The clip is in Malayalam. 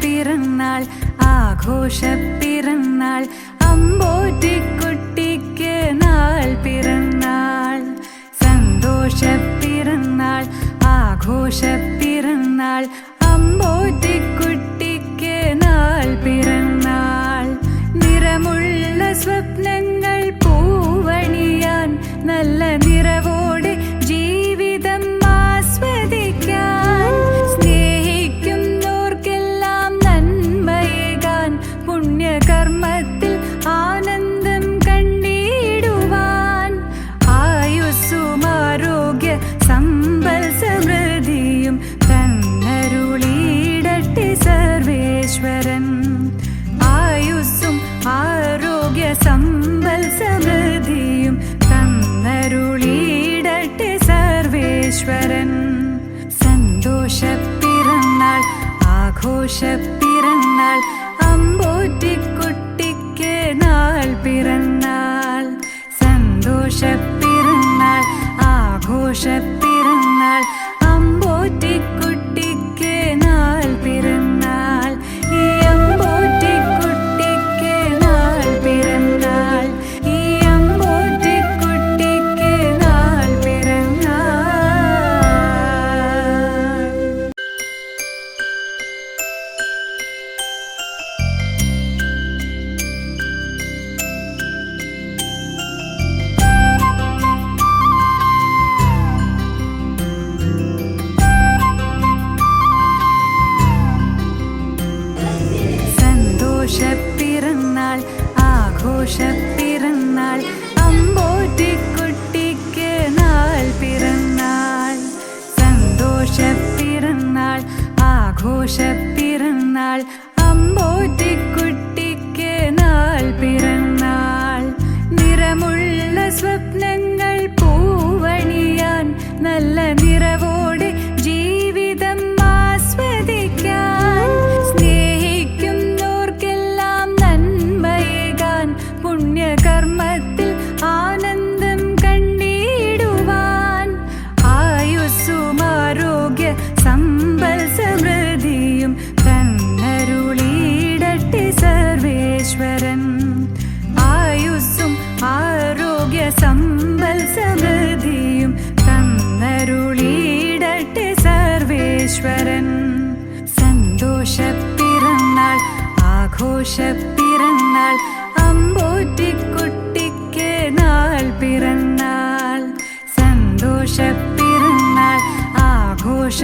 പിറന്നാൾ ആഘോഷ പിറന്നാൾ അമ്പോറ്റിക്കുട്ടിക്ക് നാൾ പിറന്നാൾ സന്തോഷ പിറന്നാൾ ആഘോഷ സമ്പൽ സർവേശ്വരൻ സന്തോഷ പിറന്നാൾ ആഘോഷ പിറന്നാൾ അമ്പോറ്റിക്കുട്ടിക്ക് നാൾ പിറന്നാൾ. സന്തോഷ പിറന്നാൾ ആഘോഷ ആഘോഷ പിറന്നാൾ അമ്പോറ്റിക്കുട്ടിക്ക് നാൾ പിറന്നാൾ സന്തോഷ പിറന്നാൾ ആഘോഷ പിറന്നാൾ അമ്പോറ്റിക്കുട്ടിക്ക് നാൾ പിറന്നാൾ നിറമുള്ള സ്വപ്നങ്ങൾ പൂവണിയാൻ നല്ല അമ്പൽ സമൃദ്ധിയും തന്നരുളിയിടട്ടെ സർവേശ്വരൻ. സന്തോഷ പിറന്നാൾ ആഘോഷ പിറന്നാൾ അമ്പോറ്റിക്കുട്ടിക്ക് നാൾ പിറന്നാൾ. സന്തോഷ പിറന്നാൾ ആഘോഷ